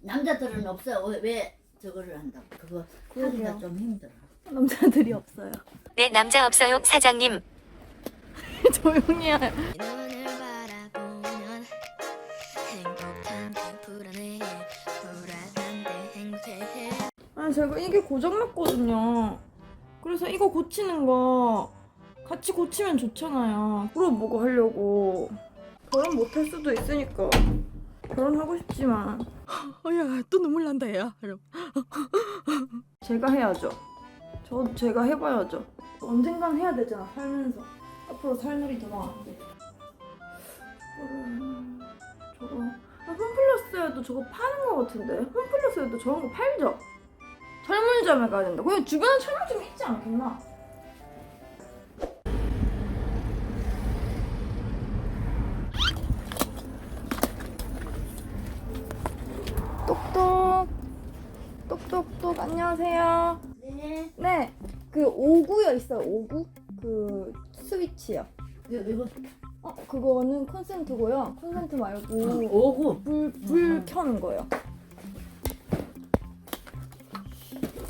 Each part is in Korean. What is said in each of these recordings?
남자들은 없어요. 왜, 왜 저거를 한다고? 그거 하기가. 좀 힘들어. 남자들이 없어요. 네 남자 없어요 사장님 조용히 해. 눈을 바라보면 행복한데 불안해 불안한 데 행복해 아니 제가 이게 고장났거든요. 그래서 이거 고치는 거 같이 고치면 좋잖아요. 그럼 뭐고 하려고. 결혼 못할 수도 있으니까 결혼하고 싶지만 어야 또 눈물 난다 야. 이러고. 제가 해야죠. 저 제가 해봐야죠. 언젠간 해야 되잖아 살면서. 앞으로 살 날이 더 많은데. 저거를 저거 아, 홈플러스에도 저거 파는 거 같은데. 홈플러스에도 저런 거 팔죠. 철물점에 가야 된다. 그냥 주변에 철물점 있지 않겠나? 똑똑 똑똑똑 안녕하세요. 네. 네, 그 5구요 있어요. 5구 그 스위치요. 이거, 이거 어 그거는 콘센트고요. 콘센트 말고 오구. 불불 음. 켜는 거예요.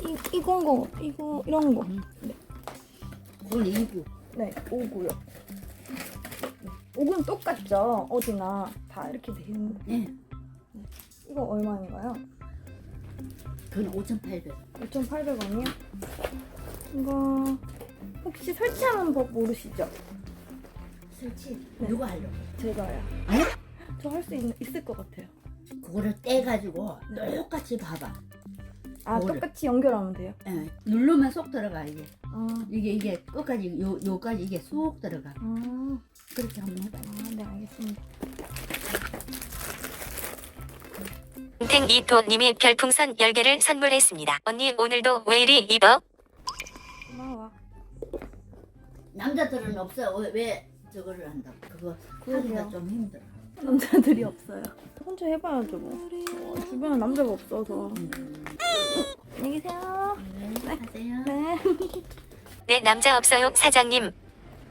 이 이건 거 이거 이런 거. 그건 이구. 네, 5구요. 5구는 똑같죠. 어디나 다 이렇게 돼 있는 거. 네. 이거 얼마인가요? 그건 5,800. 5,800원이요? 이거 혹시 설치하는 법 모르시죠? 설치. 네. 누가 하려고? 제가요. 아니? 저 할 수 있을 것 같아요. 그거를 떼가지고 똑같이 봐봐. 아 뭐를? 똑같이 연결하면 돼요? 예, 누르면 쏙 들어가 이게. 아, 이게 이게 끝까지 요 요까지 이게 쏙 들어가. 아, 그렇게 한번 해봐. 아, 네 알겠습니다. 탱이토님이 별풍선 10개를 선물했습니다 언니 오늘도 왜 이리 이뻐? 고마워. 남자들은 없어요. 왜, 왜 저거를 한다고? 그거 하기가. 좀 힘들어. 남자들이 없어요. 혼자 해봐야죠 뭐. 어, 주변에 남자가 없어서. 음. 안녕히 계세요. 네, 하세요. 네. 네 남자 없어요 사장님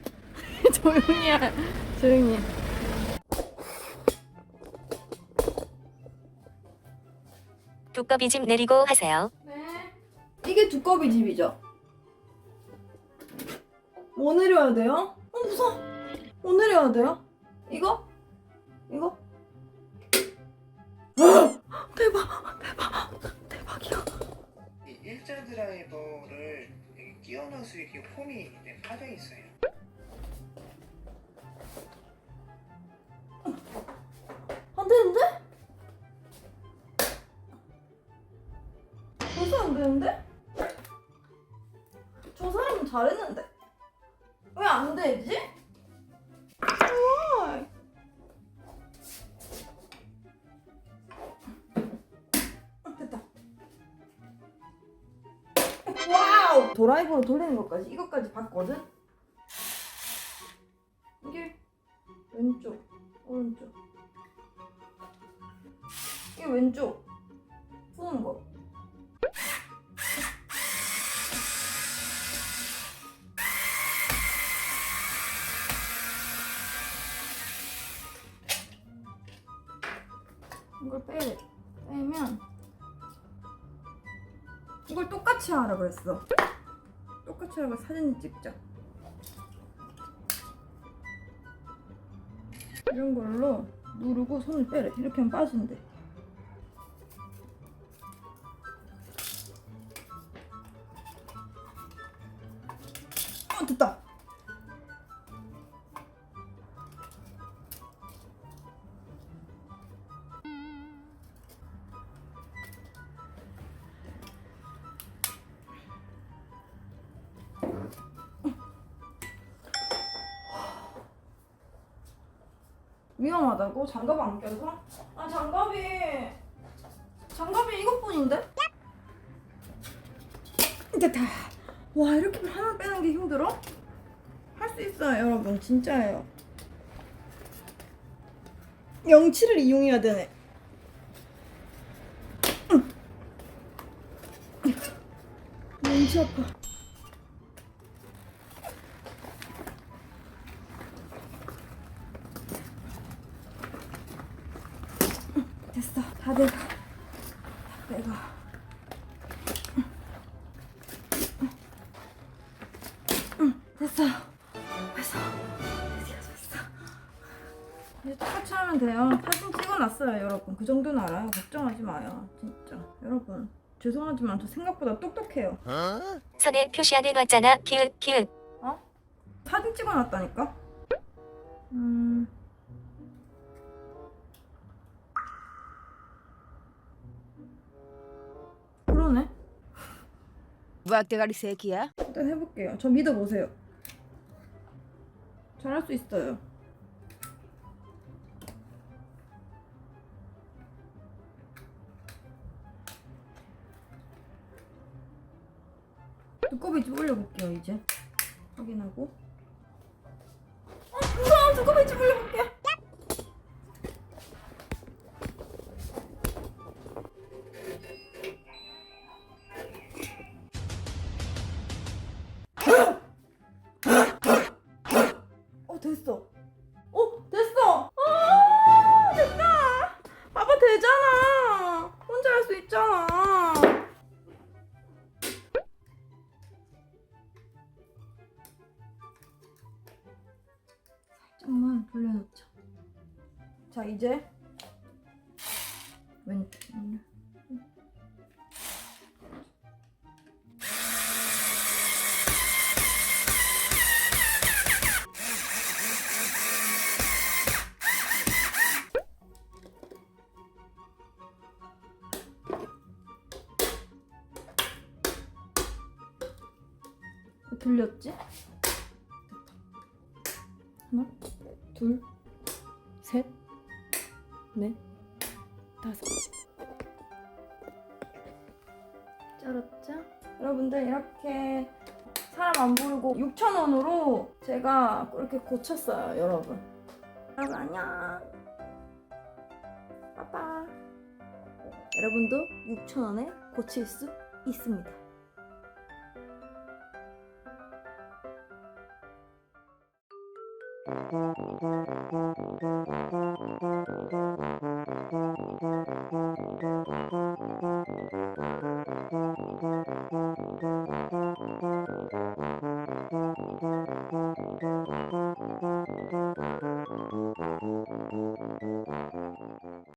조용히 해. 조용히 해. 두꺼비 집 내리고 하세요 네. 이게 두꺼비 집이죠? 뭐 내려야 돼요? 어 무서워. 뭐 내려야 돼요? 이거? 이거? 대박! 대박! 대박이야. 이 일자 드라이버를 여기 끼워 넣을 수 있게 폼이 이제 파져 있어요. 안 되는데? 되지? 아, 드라이버로 돌리는 것까지 이것까지 봤거든? 이게 왼쪽 오른쪽 이게 왼쪽 이걸 빼 빼면 이걸 똑같이 하라 그랬어. 똑같이 하라고 사진 찍자. 이런 걸로 누르고 손을 빼래. 이렇게 하면 빠진대. 어, 됐다. 위험하다고? 장갑 안 껴서? 아 장갑이 장갑이 이것뿐인데? 됐다 와 이렇게 하나 빼는 게 힘들어? 할 수 있어요 여러분 진짜예요 영치를 이용해야 되네 영치 아파 됐어 다 돼가 내가 응, 됐어요. 됐어. 드디어 됐어. 이제 똑같이 하면 돼요. 사진 찍어놨어요, 여러분. 그 정도는 알아요. 걱정하지 마요. 진짜. 여러분. 죄송하지만 저 생각보다 똑똑해요. 선에 표시 안 해놨잖아. 키읔 키읔. 사진 찍어놨다니까? 음. 그러네. 무학대가리 새끼야? 일단 해볼게요. 저 믿어보세요. 잘할 수 있어요. 두꺼비 좀 올려볼게요, 이제. 확인하고. 아, 무서워! 두꺼비 좀 올려볼게요. 자, 이제 왼, 왼. 돌렸지? 하나, 둘, 셋, 넷, 다섯. 쩔었죠? 여러분들 이렇게 사람 안 보이고 6,000원으로 제가 이렇게 고쳤어요, 여러분. 여러분 안녕. 빠빠. 여러분도 6,000원에 고칠 수 있습니다.